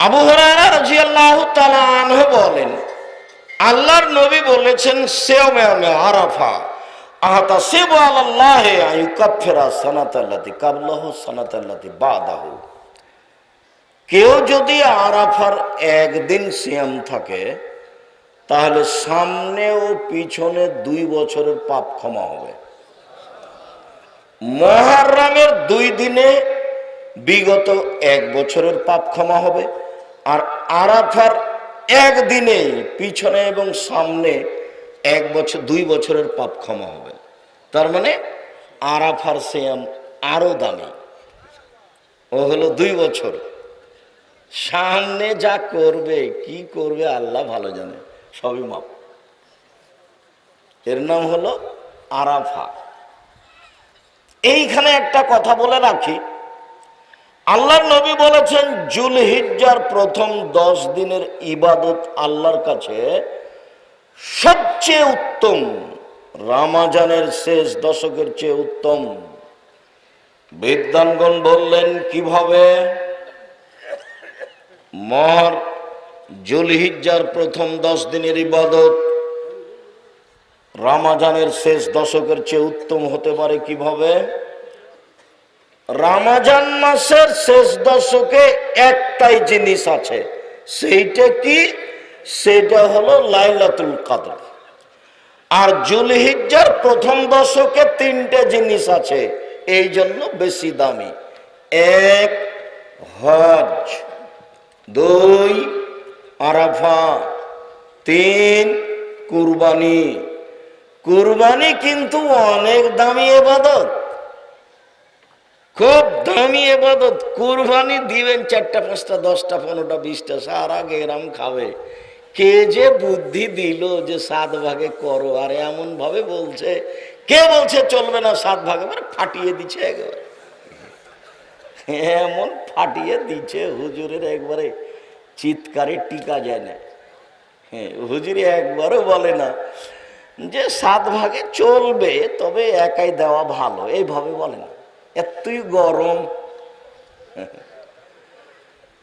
আবু বলেন, আল্লাহর নবী বলেছেন সেওমে আরাফা। কেউ যদি আরাফার একদিন সিয়াম থাকে, তাহলে সামনে ও পিছনে দুই বছরের পাপ ক্ষমা হবে। মহারামের দুই দিনে বিগত এক বছরের পাপ ক্ষমা হবে। আর আরাফার একদিনে পিছনে এবং সামনে এক বছর, দুই বছরের পাপ ক্ষমা হবে। তার মানে আরাফার সিয়াম আরও দামি। ও হলো দুই বছর। সামনে যা করবে, কি করবে আল্লাহ ভালো জানে, সবই মাপ। এর নাম হলো আরাফা। এইখানে একটা কথা বলে রাখি আল্লাহর নবী বলেছেন জুল হিজ্জার প্রথম দশ দিনের ইবাদত আল্লাহর কাছে সবচেয়ে উত্তম, রামাজানের শেষ দশকের চেয়ে উত্তম। বিদ্যানগণ বললেন, কীভাবে? মহর জুলহিজ্জার প্রথম দশ দিনের ইবাদত রামাজানের শেষ দশকের চেয়ে উত্তম হতে পারে কীভাবে? রামাজান মাসের শেষ দশকে একটাই জিনিস আছে। সেইটা কি? সেটা হলো লাইলাতুল কাদর। আর জুলহিজ্জার প্রথম দশকে তিনটে জিনিস আছে, এই জন্য বেশি দামি। এক, হজ। দুই, আরাফা। তিন, কুরবানি। কুরবানি কিন্তু অনেক দামি এবাদত। খুব দামি এবাদত। কুরবানি দিবেন চারটা পাঁচটা, দশটা, পনেরোটা, বিশটা, সারা গেরাম খাবে। কে যে বুদ্ধি দিল যে সাত ভাগে করো, আর এমন ভাবে বলছে। কে বলছে চলবে না সাত ভাগে? মানে ফাটিয়ে দিচ্ছে একেবারে। এমন ফাটিয়ে দিচ্ছে হুজুরের একবারে চিৎকারে টিকা যায় না। হ্যাঁ হুজুরি একবারও বলে না যে সাত ভাগে চলবে, তবে একাই দেওয়া ভালো। এইভাবে বলে না। এতই গরম।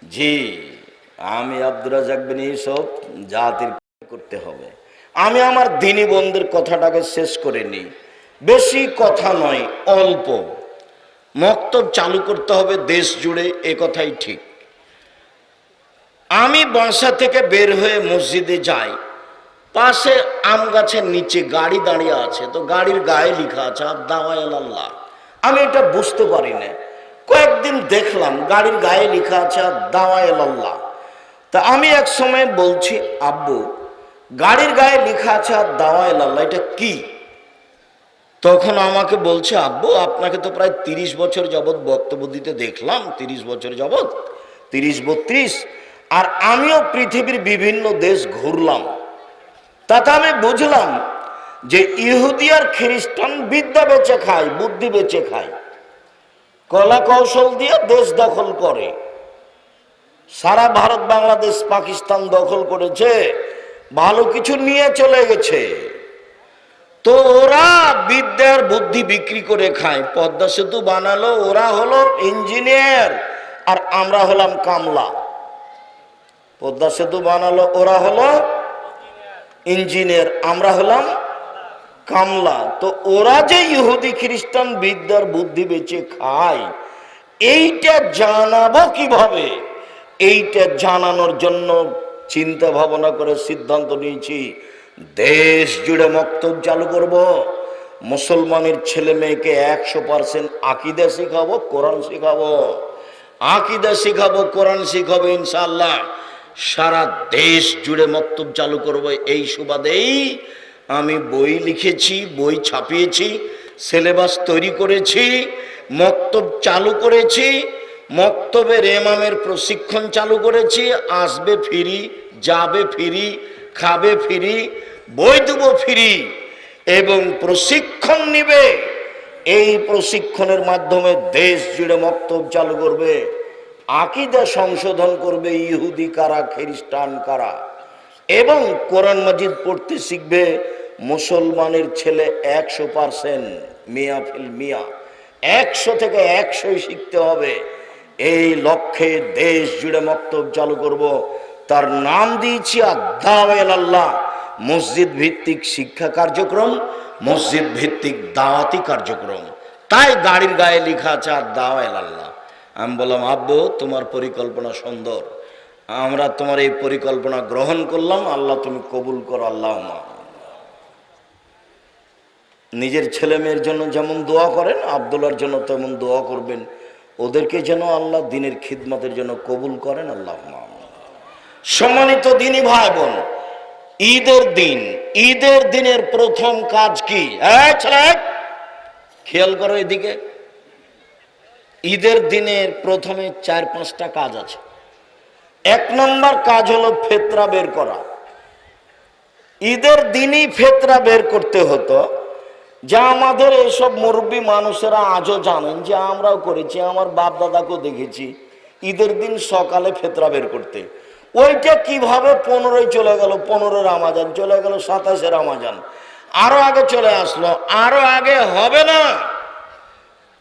জি, আমি আব্দুর রাজাক জাতির করতে হবে। আমি আমার দিনী বন্ধুর কথাটাকে শেষ করে নিই। বেশি কথা নয়, অল্প। মক্তব চালু করতে হবে দেশ জুড়ে, এ কথাই ঠিক। আমি বাসা থেকে বের হয়ে মসজিদে যাই। পাশে আম গাছের নিচে গাড়ি দাঁড়িয়ে আছে, তো গাড়ির গায়ে লেখা আছে দাওয়ায় আল্লাহ আমি এটা বুঝতে পারি না কয়েকদিন দেখলাম গাড়ির গায়ে লেখা আছে আল্লাহ। তা আমি এক সময় বলছি, আব্বু, গাড়ির গায়ে লেখা আছে দাওয়ায় আল্লাহ, এটা কি? তখন আমাকে বলছে, আব্বু, আপনাকে তো প্রায় তিরিশ বছর যাবৎ বক্তব্য দিতে দেখলাম, তিরিশ বছর যাবৎ, তিরিশ বত্রিশ, আর আমিও পৃথিবীর বিভিন্ন দেশ ঘুরলাম। তাতে আমি বুঝলাম যে ইহুদি আর খ্রিস্টান বিদ্যা বেচে খায়, বুদ্ধি বেচে খায়। কলা কৌশল দিয়ে দেশ দখল করে। সারা ভারত, বাংলাদেশ, পাকিস্তান দখল করেছে, ভালো কিছু নিয়ে চলে গেছে। তো ওরা বিদ্যার বুদ্ধি বিক্রি করে খায়। পদ্মা সেতু বানালো, ওরা হলো ইঞ্জিনিয়ার, আর আমরা হলাম কামলা। পদ্মা সেতু বানালো, ওরা হলো ইঞ্জিনিয়ার, আমরা হলাম কামলা। তো ওরা যে ইহুদি খ্রিস্টান বিদ্যার বুদ্ধি বেঁচে খায়, এইটা জানাব কীভাবে? এইটা জানানোর জন্য চিন্তা ভাবনা করে সিদ্ধান্ত নিয়েছি, দেশ জুড়ে মক্তব চালু করব। মুসলমানের ছেলে মেয়েকে একশো পার্সেন্ট আকিদা শিখাবো, কোরআন শিখাবো। আকিদা শিখাবো, কোরআন শিখাবো ইনশাল্লাহ সারা দেশ জুড়ে মক্তব চালু করব, এই সুবাদেই আমি বই লিখেছি, বই ছাপিয়েছি, সিলেবাস তৈরি করেছি, মক্তব চালু করেছি মক্তবের এমামের প্রশিক্ষণ চালু করেছি, আসবে ফিরি, যাবে ফিরি, খাবে ফিরি, বই দেবো ফিরি এবং প্রশিক্ষণ নিবে। এই প্রশিক্ষণের মাধ্যমে দেশ জুড়ে মক্তব চালু করবে, আকিদা সংশোধন করবে ইহুদি কারা, খ্রিস্টান কারা এবং কোরআন মাজিদ পড়তে শিখবে মুসলমানের ছেলে একশো পার্সেন্ট মিয়া ফিল মিয়া। একশো থেকে একশোই শিখতে হবে। এই লক্ষ্যে দেশ জুড়ে মক্তব চালু করব। তার নাম দিয়েছি আদাওয়াল আল্লাহ। মসজিদ ভিত্তিক শিক্ষা কার্যক্রম, মসজিদ ভিত্তিক দাওয়াতি কার্যক্রম। তাই গাড়ির গায়ে লেখা আছে আদাওয়াল আল্লাহ। আমি বললাম, আব্বু, তোমার পরিকল্পনা সুন্দর। আমরা তোমার এই পরিকল্পনা গ্রহণ করলাম। আল্লাহ তুমি কবুল করো আল্লাহ নিজের ছেলে মেয়ের জন্য যেমন দোয়া করেন আবদুল্লার জন্য তেমন দোয়া করবেন। ওদেরকে যেন আল্লাহ দিনের খিদমতের জন্য কবুল করেন, আল্লাহ সম্মানিত দিনী ভাই বোন ঈদের দিন, ঈদের দিনের প্রথম কাজ কি? ছেলে, খেয়াল করো এদিকে। ঈদের দিনের প্রথমে চার, পাঁচটা কাজ আছে। এক নম্বর কাজ হলো ফেতরা বের করা। ঈদের দিনই ফেতরা বের করতে হতো। যা আমাদের এইসব মুরব্বী মানুষেরা আজও জানেন যে আমরাও করেছি, আমার বাপ দাদাকেও দেখেছি, ঈদের দিন সকালে ফেতরা বের করতে। ওইটা কীভাবে পনেরোই চলে গেল? পনেরো রামাজান, চলে গেল সাতাশে রামাজান। আরও আগে চলে আসলো, আরও আগে হবে না।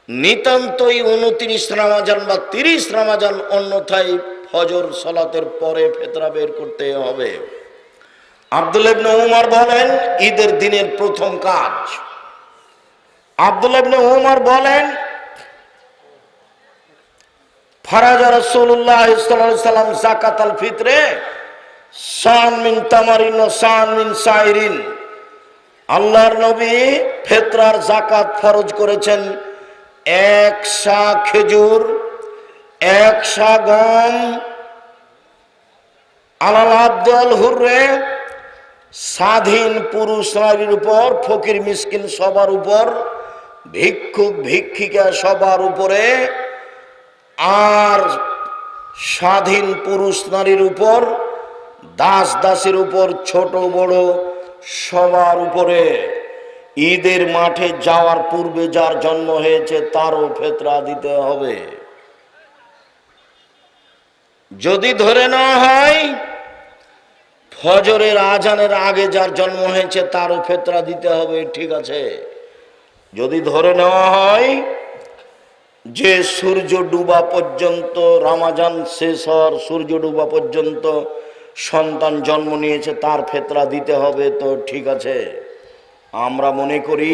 নিতান্তই উনত্রিশ রামাজান বা তিরিশ রামাজান, অন্যথায় ফজর সলাতের পরে ফেতরা বের করতে হবে। আব্দুল ইবনে উমর বলেন, ঈদের দিনের প্রথম কাজ আব্দুল ইবনে উমর বলেন, ফারাজা রাসূলুল্লাহ মিন তামারিন ও মিন আল্লাহর নবী ফেতরার ফরজ করেছেন। এক খেজুর, এক গম হুররে, স্বাধীন পুরুষ নারীর উপর, ফকির মিসকিন সবার উপর ভিক্ষুক ভিক্ষিকা সবার উপরে, আর স্বাধীন পুরুষ নারীর উপর, দাস দাসের উপর, ছোট বড় সবার উপরে। ঈদের মাঠে যাওয়ার পূর্বে যার জন্ম হয়েছে, তারও ফেতরা দিতে হবে। যদি ধরে নেওয়া হয়, ফজরের আজানের আগে যার জন্ম হয়েছে, তারও ফেতরা দিতে হবে, ঠিক আছে? যদি ধরে নেওয়া হয় যে সূর্য ডুবা পর্যন্ত, রামাজান শেষ হওয়ার সূর্য ডুবা পর্যন্ত সন্তান জন্ম নিয়েছে, তার ফেতরা দিতে হবে তো ঠিক আছে। আমরা মনে করি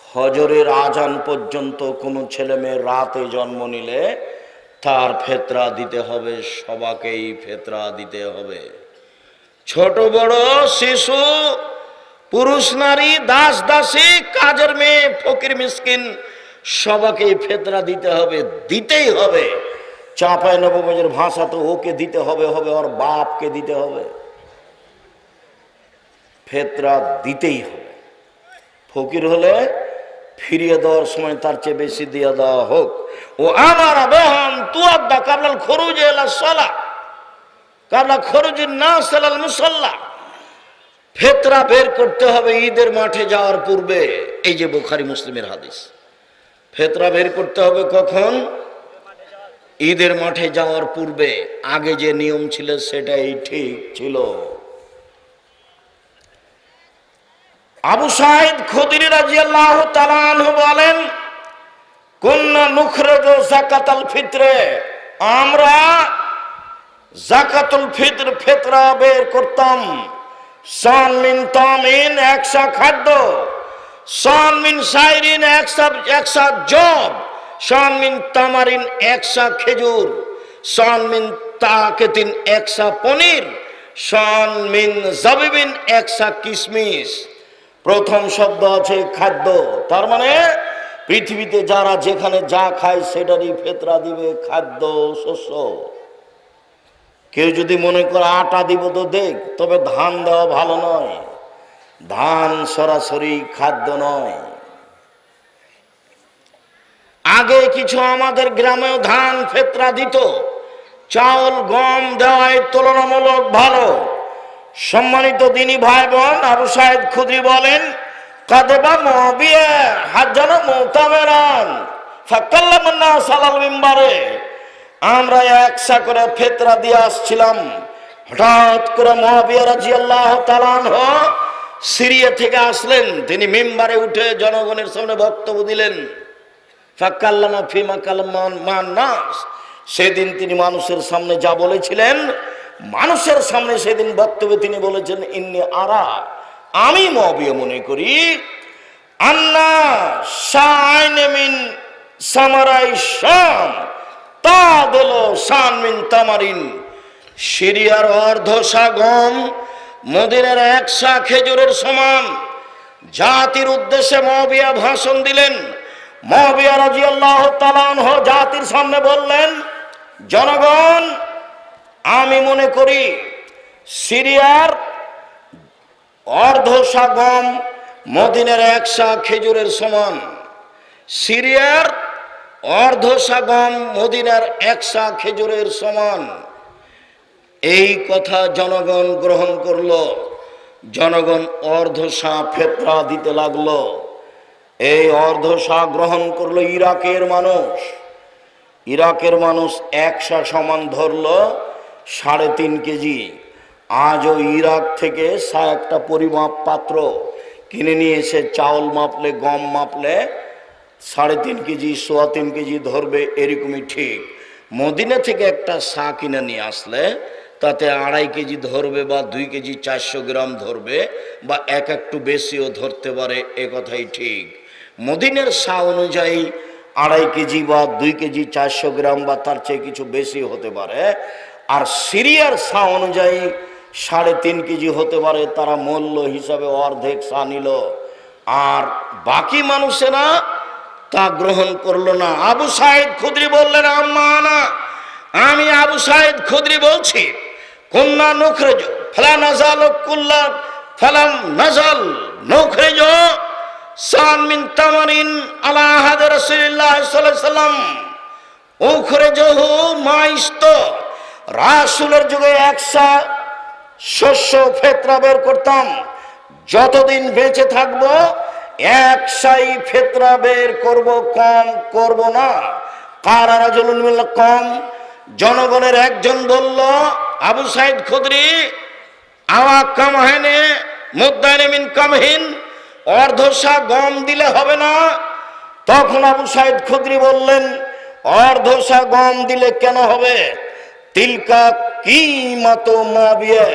ফজরের আজান পর্যন্ত কোনো ছেলে মেয়ে রাতে জন্ম নিলে তার ফেতরা দিতে হবে, সবাকেই ফেতরা দিতে হবে। ছোট বড় শিশু পুরুষ, নারী, দাস, দাসী, কাজের মেয়ে, ফকির, মিসকিন, সবাকে ফেতরা দিতে হবে, দিতেই হবে। চাঁপায় নবমের ভাষা তো ওকে দিতে হবে হবে ওর বাপকে দিতে হবে। ফেতরা দিতেই হবে। ফকির হলে ফিরিয়ে দেওয়ার সময় তার চেয়ে বেশি দিয়ে দেওয়া হোক। ও আমার বেহান তুয়াদ্দা কাবলাল খরুজ এলা সলা। কাবলা খরুজির না সালাল মুসল্লা। ফেতরা বের করতে হবে ঈদের মাঠে যাওয়ার পূর্বে। এই যে বুখারি মুসলিমের হাদিস। ফেতরা বের করতে হবে কখন? ঈদের মাঠে যাওয়ার পূর্বে। আগে যে নিয়ম ছিল সেটাই ঠিক ছিল। আবু সাইদ খুদরি রাজিয়াল্লাহু তাআলা আনহু বলেন, কুন্না নুখরাজু যাকাতাল ফিতরে। আমরা জাকাতুল ফিতর ফিতরা বের করতাম। সান মিন তামিন একশা খাদ্য, সান মিন সাইরিন একশা একশা জব সান মিন তামারিন একশা খেজুর, সান মিন তাকেতিন একশা পনির, সান মিন জাবিবিন একশা কিশমিশ প্রথম শব্দ আছে খাদ্য, তার মানে পৃথিবীতে যারা যেখানে যা খায় সেটারই ফেতরা দিবে খাদ্য শস্য। কেউ যদি মনে করে আটা দিব তো দেখ, তবে ধান দেওয়া ভালো নয়। ধান সরাসরি খাদ্য নয়। আগে কিছু আমাদের গ্রামেও ধান ফেতরা দিত। চাউল, গম দেওয়ায় তুলনামূলক ভালো। সম্মানিত তিনি ভাই বোন আবু সাহেদ খুদ্রি বলেন, কাদেবা মহাবিয়া হাজার মোতামেরান মিম্বারে। আমরা একসা করে ফেতরা দিয়ে আসছিলাম। হঠাৎ করে মহাবিয়া রাজি আল্লাহ তালান সিরিয়া থেকে আসলেন। তিনি মেম্বারে উঠে জনগণের সামনে বক্তব্য দিলেন। সেদিন তিনি মানুষের সামনে যা বলেছিলেন, মানুষের সামনে সেদিন বক্তব্যে তিনি বলেছেন, ইন্নি আরা, আমি মবিয় মনে করি, আন্না সামারাই শাম। তা দিল শানমিন তামারিন। সিরিয়ার অর্ধ গম মদিনের একশা খেজুরের সমান। জাতির উদ্দেশ্যে মহবিয়া ভাষণ দিলেন। মহবিয়া রাজি আল্লাহ তালানহ জাতির সামনে বললেন, জনগণ, আমি মনে করি সিরিয়ার অর্ধশা গম মদিনের একশা খেজুরের সমান। সিরিয়ার অর্ধশা গম মদিনার একশা খেজুরের সমান। এই কথা জনগণ গ্রহণ করল। জনগণ অর্ধ সা ফেতরা দিতে লাগল। এই অর্ধ সা গ্রহণ করল ইরাকের মানুষ। ইরাকের মানুষ একশা সমান ধরল সাড়ে তিন কেজি। আজও ইরাক থেকে সা একটা পরিমাপ পাত্র কিনে নিয়ে এসে চাউল মাপলে, গম মাপলে সাড়ে তিন কেজি, সোয়া তিন কেজি ধরবে, এরকমই ঠিক। মদিনা থেকে একটা সা কিনে নিয়ে আসলে, তাতে আড়াই কেজি ধরবে বা দুই কেজি চারশো গ্রাম ধরবে বা এক একটু বেশিও ধরতে পারে, এ কথাই ঠিক। মদিনের সা অনুযায়ী আড়াই কেজি বা দুই কেজি চারশো গ্রাম বা তার চেয়ে কিছু বেশি হতে পারে। আর সিরিয়ার সা অনুযায়ী সাড়ে তিন কেজি হতে পারে, তারা মূল্য হিসাবে অর্ধেক সা নিল। আর বাকি মানুষেরা তা গ্রহণ করল না। আবু সাইদ খুদরি বললেন, আম্মা না আমি আবু সাইদ খুদরি বলছি কন্যা নখরেজ, ফলা নাজাল কুল্লা, ফালাম নাজাল নখরেজ, সান মিন তামারিন আলা আহাদ রাসূলুল্লাহ সাল্লাল্লাহু আলাইহি সাল্লাম মাইস্ত রাসূলের যুগে একসা শস্য ফেতরা বের করতাম, যতদিন বেঁচে থাকব একসাই ফেতরা বের করব, কম করব না। কার রাজুল কম জনগণের একজন বলল, আবু সাইদ খুদরি আওয়া কামহেনে মুদায়নে মিন কামহীন অর্ধশা গম দিলে হবে না। তখন আবু সাইদ খুদরি বললেন অর্ধশা গম দিলে কেন হবে? তিলকা কি মতো মবিয়া।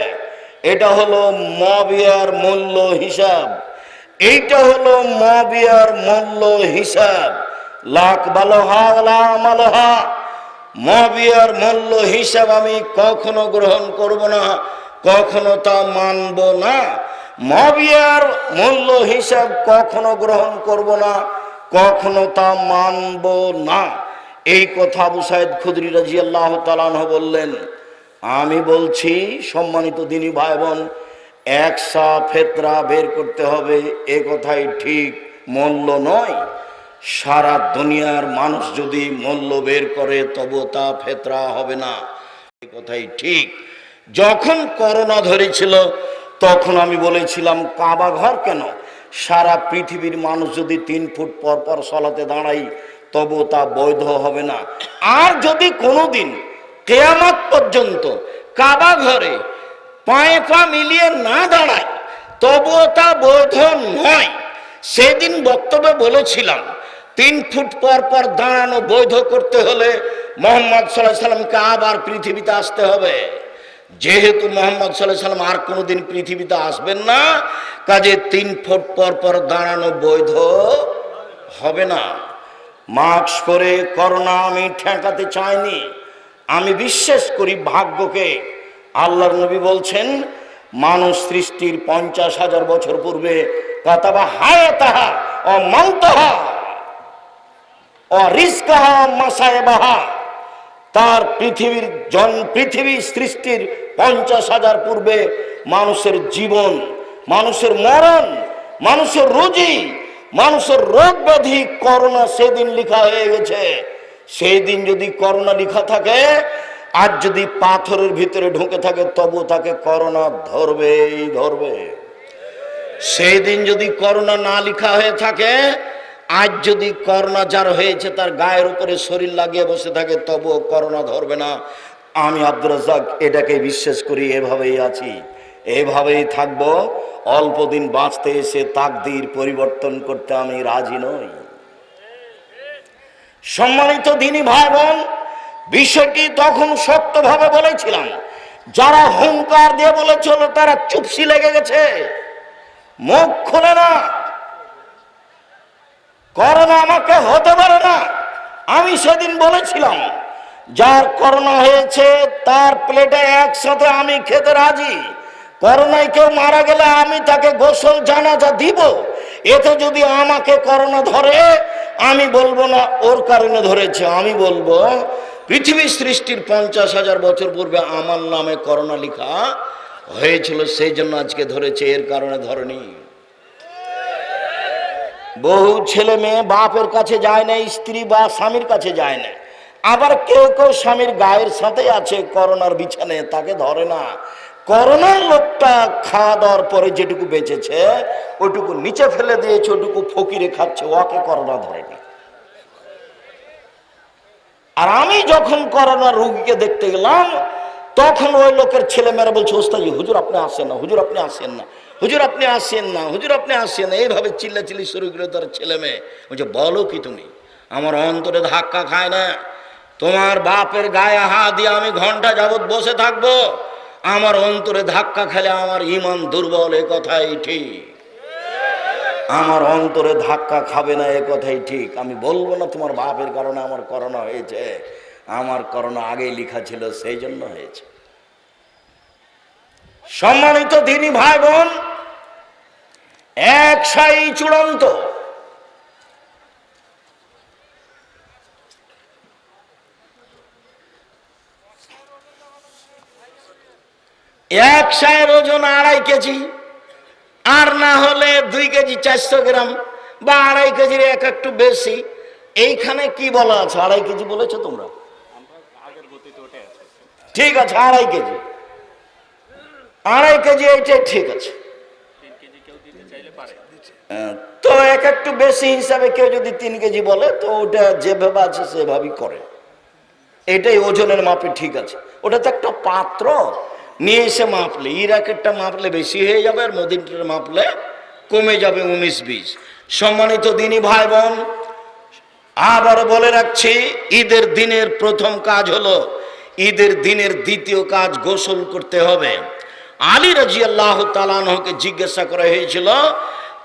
এটা হলো মবিয়ার মূল্য হিসাব। এইটা হলো মবিয়ার মূল্য হিসাব। লাখ বালোহা লামালোহা মবিয়ার মূল্য হিসাব আমি কখনো গ্রহণ করব না, কখনো তা মানব না। মবিয়ার মূল্য হিসাব কখনো গ্রহণ করব না, কখনো তা মানব না। এই কথা আবু সাইদ খুদরি রাজি আল্লাহ বললেন, আমি বলছি সম্মানিত দিনী ভাই বোন একসা ফেতরা বের করতে হবে, এ কথাই ঠিক মূল্য নয়। সারা দুনিয়ার মানুষ যদি মূল্য বের করে, তবু তা ফেতরা হবে না। এ কথাই ঠিক। যখন করোনা ধরেছিল, তখন আমি বলেছিলাম, কাবা ঘর কেন? সারা পৃথিবীর মানুষ যদি তিন ফুট পর পর সলাতে দাঁড়াই তবু তা বৈধ হবে না। আর যদি কোনোদিন কেয়ামত পর্যন্ত কাবা ঘরে পায়ে পা মিলিয়ে না দাঁড়ায়, তবুও তা বৈধ নয়। সেদিন বক্তব্যে বলেছিলাম, তিন ফুট পর পর দাঁড়ানো বৈধ করতে হলে মোহাম্মদ সাল্লাহ সাল্লামকে আবার পৃথিবীতে আসতে হবে। যেহেতু মোহাম্মদ সাল্লাহ সাল্লাম আর কোনোদিন পৃথিবীতে আসবেন না, কাজে তিন ফুট পর পর দাঁড়ানো বৈধ হবে না। মাস্ক পরে, করোনা আমি ঠেকাতে চাইনি। আমি বিশ্বাস করি ভাগ্যকে আল্লাহর নবী বলছেন, মানুষ সৃষ্টির পঞ্চাশ হাজার বছর পূর্বে কাতাবা তার পৃথিবীর জন, পৃথিবী সৃষ্টির পঞ্চাশ হাজার পূর্বে মানুষের জীবন, মানুষের মরণ, মানুষের রুজি, মানুষের রোগ ব্যাধি, করোনা সেদিন লিখা হয়ে গেছে। সেই দিন যদি করোনা লিখা থাকে আর যদি পাথরের ভিতরে ঢুকে থাকে, তবু তাকে করোনা ধরবেই ধরবে। সেই দিন যদি করোনা না লেখা হয়ে থাকে, আজ যদি করোনা যার হয়েছে, তার গায়ের উপরে শরীর লাগিয়ে বসে থাকে, তবুও করোনা ধরবে না। আমি আব্দুর রাজাক এটাকে বিশ্বাস করি, এভাবেই আছি, এভাবেই থাকব। অল্প দিন বাঁচতে এসে তাকদির পরিবর্তন করতে আমি রাজি নই। সম্মানিত দিনী ভাই বোন বিষয়টি তখন সত্যভাবে বলেছিলাম। যারা হুঙ্কার দিয়ে বলেছিল, তারা চুপসি লেগে গেছে। মুখ খোলে না। করোনা আমাকে হতে পারে না। আমি সেদিন বলেছিলাম, যার করোনা হয়েছে, তার প্লেটে একসাথে আমি খেতে রাজি। করোনায় কেউ মারা গেলে আমি তাকে গোসল, জানাজা দিব। এতে যদি আমাকে করোনা ধরে, আমি বলব না, ওর কারণে ধরেছে। আমি বলব পৃথিবী সৃষ্টির পঞ্চাশ হাজার বছর পূর্বে আমার নামে করোনা লেখা হয়েছিল, সেই জন্য আজকে ধরেছে, এর কারণে ধরেনি। বহু ছেলে মেয়ে বাপের কাছে যায় না স্ত্রী বা স্বামীর কাছে যায় না আবার কেউ কেউ স্বামীর গায়ের সাথে আছে, করোনার বিছানে, তাকে ধরে না। করোনার লোকটা খাওয়া দাওয়ার পরে যেটুকু বেঁচেছে, ওটুকু নিচে ফেলে দিয়েছে, ওটুকু ফকিরে খাচ্ছে, ওকে করোনা ধরে না আর আমি যখন করোনা রুগীকে দেখতে গেলাম, তখন ওই লোকের ছেলে মেয়েরা বলছে ওস্তাজি হুজুর আপনি আসেন না, হুজুর আপনি আসেন না, হুজুর আপনি আসেন না, হুজুর আপনি আসেন না। এইভাবে চিল্লা চিল্লি শুরু করে তার ছেলে মেয়ে বলছে, বলো কি তুমি? আমার অন্তরে ধাক্কা খায় না। তোমার বাপের গায়ে হাত দিয়ে আমি ঘণ্টা যাবৎ বসে থাকব। আমার অন্তরে ধাক্কা খেলে আমার ইমান দুর্বল, এ কথাই ঠিক। আমার অন্তরে ধাক্কা খাবে না, এ কথাই ঠিক। আমি বলব না তোমার বাপের কারণে আমার করোনা হয়েছে। আমার করোনা আগেই লেখা ছিল, সেই জন্য হয়েছে। সম্মানিত দিনী ভাই বোন এক সাই চূড়ান্ত। এক সায়ের ওজন আড়াই কেজি। আর না হলে দুই কেজি চারশো গ্রাম বা আড়াই কেজির এক একটু বেশি। এইখানে কি বলা আছে? আড়াই কেজি বলেছ তোমরা? ঠিক আছে, আড়াই কেজি। আড়াই কেজি এইটাই ঠিক আছে। তো এক একটু বেশি হিসাবে কেউ যদি তিন কেজি বলে, তো ওটা যেভাবে আছে সেভাবেই করে। এটাই ওজনের মাপে ঠিক আছে। ওটা তো একটা পাত্র নিয়ে এসে মাপলে, ইরাকেরটা মাপলে বেশি হয়ে যাবে আর মোদিনটার মাপলে কমে যাবে উনিশ বিশ। সম্মানিত দিনী ভাই বোন আবার বলে রাখছি, ঈদের দিনের প্রথম কাজ হলো, ঈদের দিনের দ্বিতীয় কাজ গোসল করতে হবে। আলী রাজি আল্লাহ তালানহকে জিজ্ঞাসা করা হয়েছিল,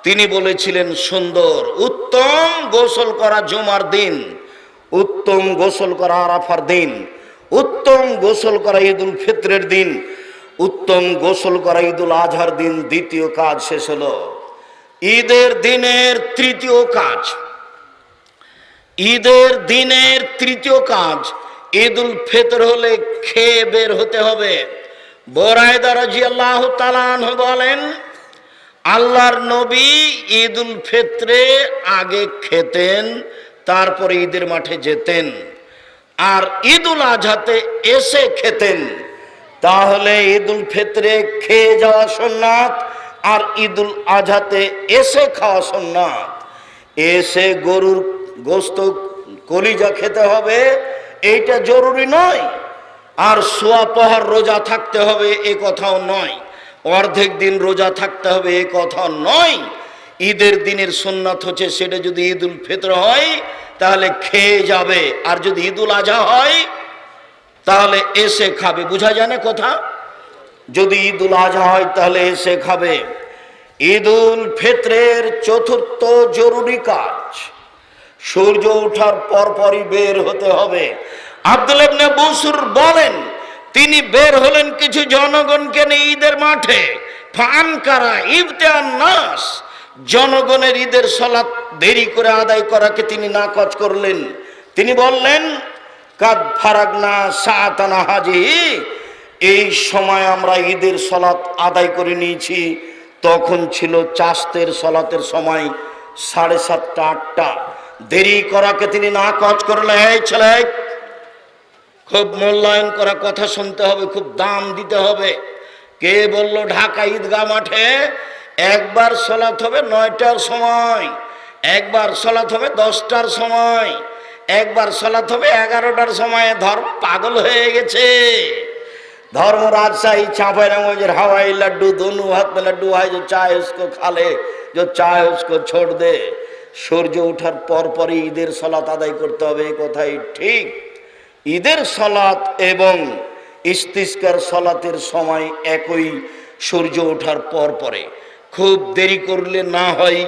তিনি বলেছিলেন, সুন্দর, উত্তম গোসল করা জুমার দিন, উত্তম গোসল করা আরাফার দিন, উত্তম গোসল করা ঈদুল ফিত্রের দিন উত্তম গোসল করা ঈদুল আজহার দিন দ্বিতীয় কাজ শেষ হলো। ঈদের দিনের তৃতীয় কাজ। ঈদের দিনের তৃতীয় কাজ, ঈদুল ফিতর হলে খেয়ে বের হতে হবে। তালান বলেন, আল্লাহর নবী ঈদুল ফিত্রে আগে খেতেন, তারপরে ঈদের মাঠে যেতেন। আর ঈদুল আজহাতে এসে খেতেন। তাহলে ঈদুল ফিত্রে খেয়ে যাওয়া সোননাথ আর ঈদুল আজহাতে এসে খাওয়া সোননাথ এসে গরুর গোস্ত কলিজা খেতে হবে, এইটা জরুরি নয়। আর সোয়া পহার রোজা থাকতে হবে, এ কথাও নয়। অর্ধেক দিন রোজা থাকতে হবে, এ কথাও নয়। ঈদের দিনের সুন্নাত হচ্ছে, সেটা যদি ঈদুল ফিতর হয়, তাহলে খেয়ে যাবে। আর যদি ঈদুল আজহা হয় তাহলে এসে খাবে, বোঝা যায় না কথা? যদি ঈদুল আজহা হয়, তাহলে এসে খাবে। ঈদুল ফিতরের চতুর্থ জরুরি কাজ, সূর্য ওঠার পরপরই বের হতে হবে। আব্দুল ইবনে বসুর বলেন, তিনি বের হলেন কিছু জনগণকে নিয়ে ঈদের মাঠে। ফান ফানকারা ইবতেয়ান নাস, জনগণের ঈদের সলাৎ দেরি করে আদায় করাকে তিনি নাকচ করলেন। তিনি বললেন কাদ ফারাগনা সাতানা হাজি। এই সময় আমরা ঈদের সলাৎ আদায় করে নিয়েছি। তখন ছিল চাস্তের সলাতের সময় সাড়ে সাতটা, আটটা। দেরি করাকে তিনি না কচ করলেন এই ছেলে, খুব মূল্যায়ন করা কথা শুনতে হবে, খুব দাম দিতে হবে। কে বলল, ঢাকা ঈদগাহ মাঠে একবার সলাৎ হবে নয়টার সময়, একবার সলাৎ হবে দশটার সময়। একবার সলাত হবে, এগারোটার সময়ে ধর্ম পাগল হয়ে গেছে। ধর্ম রাজশাহী, চাঁপাইনগঞ্জের হাওয়াই লাড্ডু দনু হাত লাড্ডু, হয় যে চায় উসকো খালে, যে চায় উসকো ছোড় দে। সূর্য ওঠার পরপরই ঈদের সলাত আদায় করতে হবে কথাই ঠিক। ঈদের সলাত এবং ইস্তিস্কার সলাতের সময় একই সূর্য ওঠার পর পরে। খুব দেরি করলে না হয়,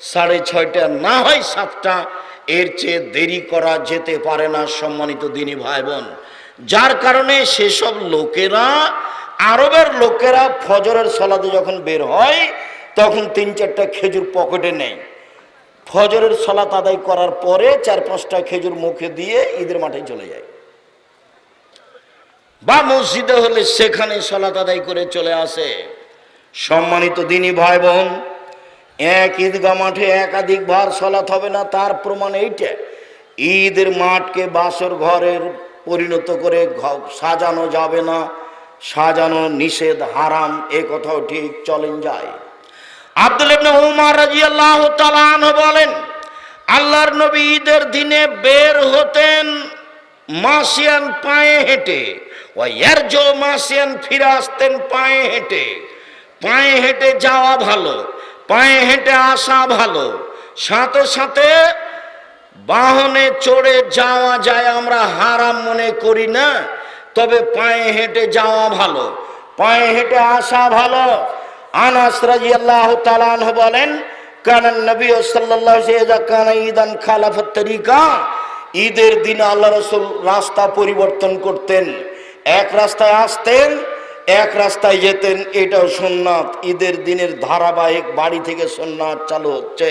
সাড়ে ছয়টা, না হয় সাতটা এর চেয়ে দেরি করা যেতে পারে না, সম্মানিত দিনী ভাই বোন যার কারণে সেসব লোকেরা, আরবের লোকেরা ফজরের সলাতে যখন বের হয়, তখন তিন চারটা খেজুর পকেটে নেয়। ফজরের সলাত আদায় করার পরে চার পাঁচটা খেজুর মুখে দিয়ে ঈদের মাঠে চলে যায়। বা মসজিদে হলে সেখানে সলাত আদায় করে চলে আসে। সম্মানিত দিনী ভাই বোন এক ঈদগা মাঠে একাধিক বার সলাত হবে না, তার প্রমাণ এইটা। ঈদের মাঠকে বাসর ঘরের পরিণত করে সাজানো যাবে না, সাজানো নিষেধ, হারাম, এ কথাও ঠিক চলেন যায়। আব্দুল ইবনে উমার রাদিয়াল্লাহু তাআলা বলেন, আল্লাহর নবী ঈদের দিনে বের হতেন মাসিয়ান পায়ে হেঁটে ও মাসিয়ান ফিরে আসতেন পায়ে হেঁটে। পায়ে হেঁটে যাওয়া ভালো পায়ে হেঁটে আসা ভালো। সাথে সাথে বাহনে চড়ে যাওয়া যায় আমরা হারাম মনে করি না, তবে পায়ে হেঁটে যাওয়া ভালো। পায়ে হেঁটে আসা ভালো। আনাস রাদিয়াল্লাহু তাআলা আনহু বলেন কানান নবী ঈদান খালাফাত তরিকা। ঈদের দিন আল্লাহ রাসূল রাস্তা পরিবর্তন করতেন। এক রাস্তায় আসতেন এক রাস্তায় যেতেন, এটাও সুন্নাত ঈদের দিনের ধারাবাহিক বাড়ি থেকে সুন্নাত চালু হচ্ছে।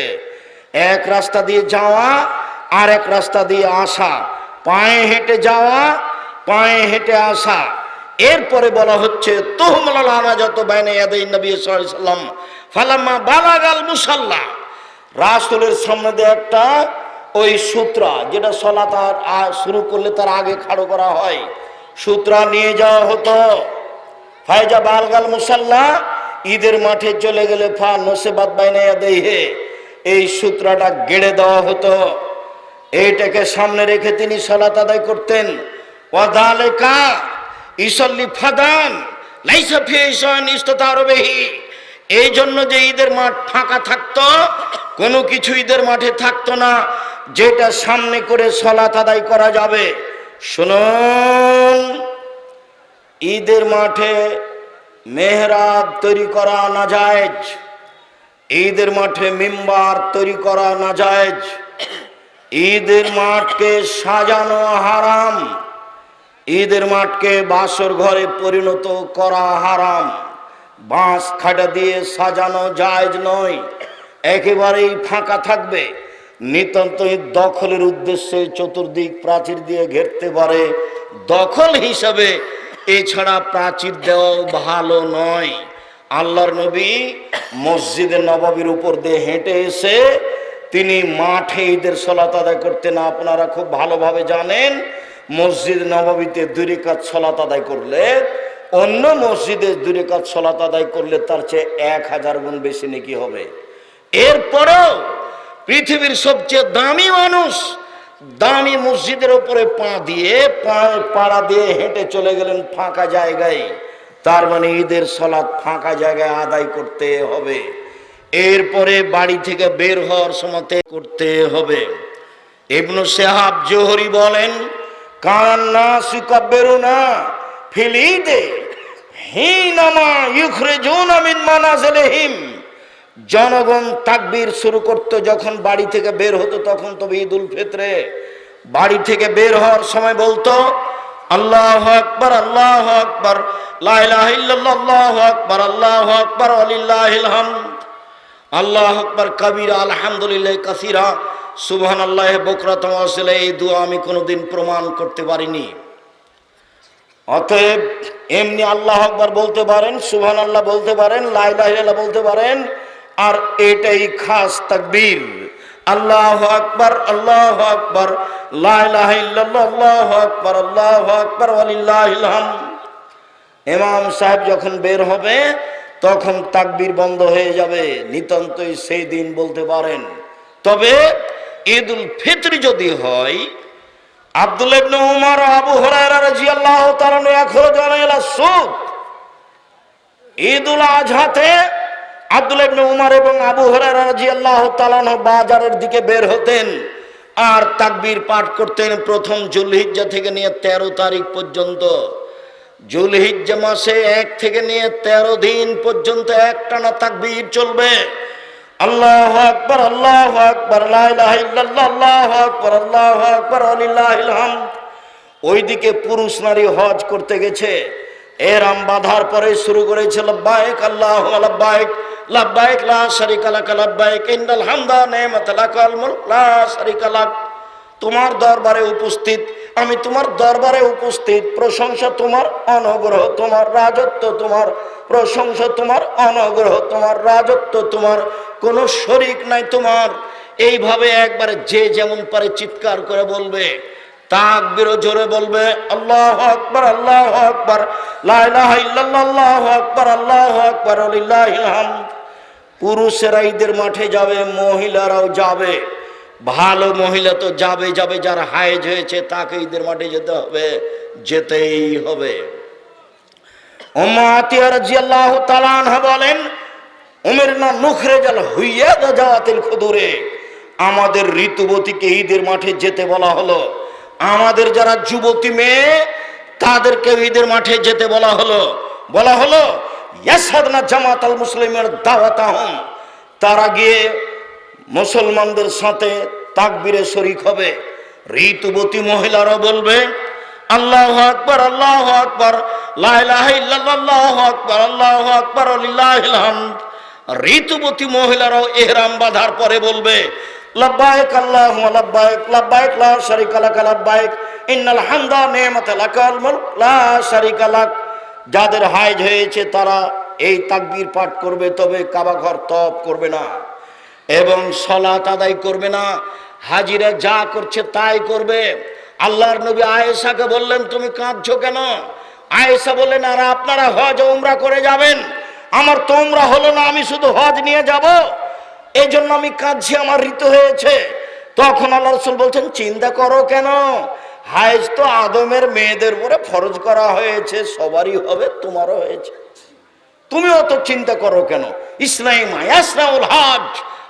এক রাস্তা দিয়ে যাওয়া আর এক রাস্তা দিয়ে আসা। পায়ে হেঁটে যাওয়া, পায়ে হেঁটে আসা। এরপরে বলা হচ্ছে তোহমলা যত বাইনে ইয়াদাই নবী সাল্লাম, ফালাম্মা বালাগাল মুসাল্লা। রাসুলের সামনে দিয়ে একটা ওই সূত্রা, যেটা সলা তার শুরু করলে তার আগে খাড়ো করা হয়। সূত্রা নিয়ে যাওয়া হতো। ফায়জা বালগাল মুসাল্লা, ঈদের মাঠে চলে গেলে ফা নসেবাদ বাইনে দেহে এই সূত্রাটা গেড়ে দেওয়া হতো। এইটাকে সামনে রেখে তিনি সলাত আদায় করতেন। ওয়াদালেকা ইসল্লি ফাদান এই জন্য যে ঈদের মাঠ ফাঁকা থাকতো, কোনো কিছু ঈদের মাঠে থাকতো না, যেটা সামনে করে সলাত আদায় করা যাবে। শুনুন। ঈদের মাঠে মেহরাব তৈরি করা না জায়েজ ঈদের মাঠে মিম্বার তৈরি করা না জায়েজ ঈদের মাঠকে সাজানো হারাম। ঈদের মাঠকে বাসর ঘরে পরিণত করা হারাম। বাঁশ খাটা দিয়ে সাজানো জায়েজ নয়। একেবারেই ফাঁকা থাকবে। নিতান্তই দখলের উদ্দেশ্যে চতুর্দিক প্রাচীর দিয়ে ঘেরতে পারে। দখল হিসাবে এছাড়া প্রাচীর দেওয়াও ভালো নয়। আল্লাহর নবী মসজিদে নবাবির উপর দিয়ে হেঁটে এসে তিনি মাঠে ঈদের সলাত আদায় করতেন। আপনারা খুব ভালোভাবে জানেন, মসজিদ নবাবিতে দুই কাজ সলাত আদায় করলে, অন্য মসজিদে দুই কাজ সলাত আদায় করলে তার চেয়ে এক হাজার গুণ বেশি নাকি হবে। এরপরেও পৃথিবীর সবচেয়ে দামি মানুষ দামি মসজিদের উপরে পা দিয়ে পাড়া দিয়ে হেঁটে চলে গেলেন ফাঁকা জায়গায়। তার মানে ঈদের সলাদ ফাঁকা জায়গায় আদায় করতে হবে। এরপরে বাড়ি থেকে বের হওয়ার সময়তে করতে হবে। ইবনু সেহাব জোহরি বলেন, কান্না সুকাব্বেরু না ফিলিদে হিনামা ইউখরিজুনা মিন মানাজিলিহিম। জনগণ তাকবীর শুরু করতো যখন বাড়ি থেকে বের হতো, তখন তবে ঈদ উল ফিতরে বাড়ি থেকে বের হওয়ার সময় বলতো, আল্লাহ আকবার আল্লাহ আকবার, লা ইলাহা ইল্লাল্লাহ, আল্লাহু আকবার আল্লাহু আকবার, ওয়ালিল্লাহিল হামদ, আল্লাহ আকবার, কবিরা, আলহামদুলিল্লাহ, কাসিরা সুবহান আল্লাহ বকরাতম আসলে এই দোয়া আমি কোনোদিন প্রমাণ করতে পারিনি। অতএব এমনি আল্লাহ আকবার বলতে পারেন সুবহান আল্লাহ বলতে পারেন লাইলাহ বলতে পারেন আর এটাই খাস তাকবীর। আল্লাহ আকবার আল্লাহ আকবার আকবার, আল্লাহ আকবার ইমাম সাহেব যখন বের হবে, তখন তাকবীর বন্ধ হয়ে যাবে। নিতান্তই সেই দিন বলতে পারেন। তবে ঈদ উল ফিত্র যদি হয়, আব্দুল ইবনে উমর আবু হুরায়রা রাদিয়াল্লাহু তাআলা এখনও জানাইলা সুদ ঈদ উল আজহাতে আব্দুল ইবনে উমার এবং আবু হুরায়রা রাদিয়াল্লাহু তাআলা বাজারের দিকে বের হতেন আর তাকবীর পাঠ করতেন প্রথম জুলহিজ্জা থেকে নিয়ে 13 তারিখ পর্যন্ত। জুলহিজ্জা মাসে এক থেকে নিয়ে 13 দিন পর্যন্ত একটানা তাকবীর চলবে। আল্লাহু আকবার আল্লাহু আকবার আল্লাহু আকবার আল্লাহু আকবার হামদ। ওইদিকে পুরুষ নারী হজ করতে গেছে। এরাম বাধার পরে শুরু করেছে লব্বাইক আল্লাহ লব্বাইক লব্বাইক, লা শারিকা লাক লব্বাইক, ইন্নাল হামদা নি'মাত লাকাল মুলক, লা শারিকা লাক। তোমার দরবারে উপস্থিত, আমি তোমার দরবারে উপস্থিত, প্রশংসা তোমার, অনুগ্রহ তোমার, রাজত্ব তোমার, প্রশংসা তোমার, অনুগ্রহ তোমার, রাজত্ব তোমার, কোনো শরিক নাই তোমার। এইভাবে একবারে যে যেমন পারে চিৎকার করে বলবে তাকবিরও জোরে বলবে, আল্লাহ আল্লাহ আল্লাহু পুরুষেরা ঈদের মাঠে যাবে, মহিলারাও যাবে। ভালো মহিলা তো যাবে যাবে যার হায়েজ হয়েছে, তাকে ঈদের মাঠে যেতে হবে, যেতেই হবে। বলেন আমাদের ঋতুবতীকে ঈদের মাঠে যেতে বলা হলো। আমাদের যারা যুবতী মেয়ে তাদেরকে ঈদের মাঠে যেতে বলা হলো। বলা হলো ইয়াসাদনা জামাত আল মুসলিমের দাওয়াতাহম। তারা গিয়ে মুসলমানদের সাথে তাকবিরে শরিক হবে। ঋতুবতী মহিলারা বলবে, আল্লাহ আকবার আল্লাহ আকবার ঋতুবতী মহিলারাও এহরাম বাঁধার পরে বলবে লব্বাইক আল্লাহ লব্বাইক লব্বাইক লা শারিকা লাক ইন্নাল হামদা লাকাল মুলক, লা শারিকা যাদের হাইজ হয়েছে তারা এই তাকবীর পাঠ করবে, তবে কাবা ঘর তপ করবে না এবং সলাত আদায় করবে না। হাজিরা যা করছে তাই করবে। আল্লাহর নবী আয়েশাকে বললেন, তুমি কাঁদছো কেন? আয়েশা বললেন, আর আপনারা হজ ও উমরা করে যাবেন। আমার তোমরা হলো না, আমি শুধু হজ নিয়ে যাব। এই জন্য আমি কাঁদছি, আমার ঋতু হয়েছে। তখন আল্লাহ রসুল বলছেন, চিন্তা করো কেন? হায়েজ তো আদমের মেয়েদের উপরে ফরজ করা হয়েছে, সবারই হবে, তোমারও হয়েছে। তুমি অত চিন্তা করো কেন? ইসলাম ইয়াসনাউল হজ,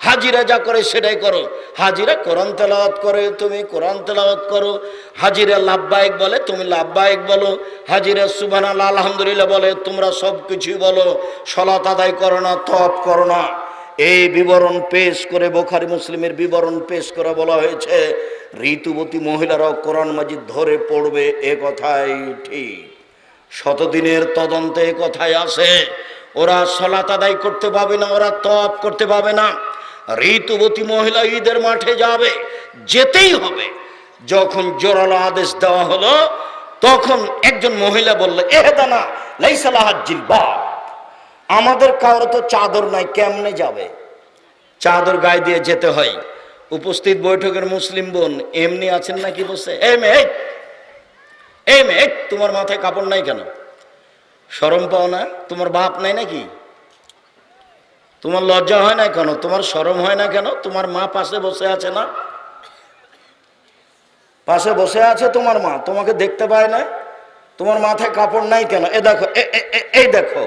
হাজিরা যা করে সেটাই করো। হাজিরা কোরআন তেলাওয়াত করে, তুমি কোরআন তেলাওয়াত করো। হাজিরা লাভবায়ক বলে, তুমি লাভবায়ক বলো। হাজিরা সুবানা আলহামদুলিল্লাহ বলে, তোমরা সব কিছুই বলো। সলাত আদায় করো না তপ করো না। এই বিবরণ পেশ করে বোখারি মুসলিমের বিবরণ পেশ করে বলা হয়েছে, ঋতুবতী মহিলারাও কোরআন মাজিদ ধরে পড়বে এ কথাই ঠিক। শতদিনের তদন্তে এ কথাই আসে ওরা সলাত আদায় করতে পাবে না, ওরা তপ করতে পাবে না। ঋতুবতী মহিলা ঈদের মাঠে যাবে, যেতেই হবে। যখন জোরালো আদেশ দেওয়া হলো, তখন একজন মহিলা বলল এহেদানা লাইসালাহ জিলবা আমাদের কারও তো চাদর নাই, কেমনে যাবে? চাদর গায়ে দিয়ে যেতে হয়। উপস্থিত বৈঠকের মুসলিম বোন, এমনি আছেন নাকি বসে? এম মেয়ে এম এক তোমার মাথায় কাপড় নাই কেন? সরম পাও না? তোমার বাপ নাই নাকি? তোমার লজ্জা হয় না কেন? তোমার সরম হয় না কেন? তোমার মা পাশে বসে আছে না? পাশে বসে আছে তোমার মা, তোমাকে দেখতে পায় না? তোমার মাথায় কাপড় নাই কেন? এ দেখো এই দেখো।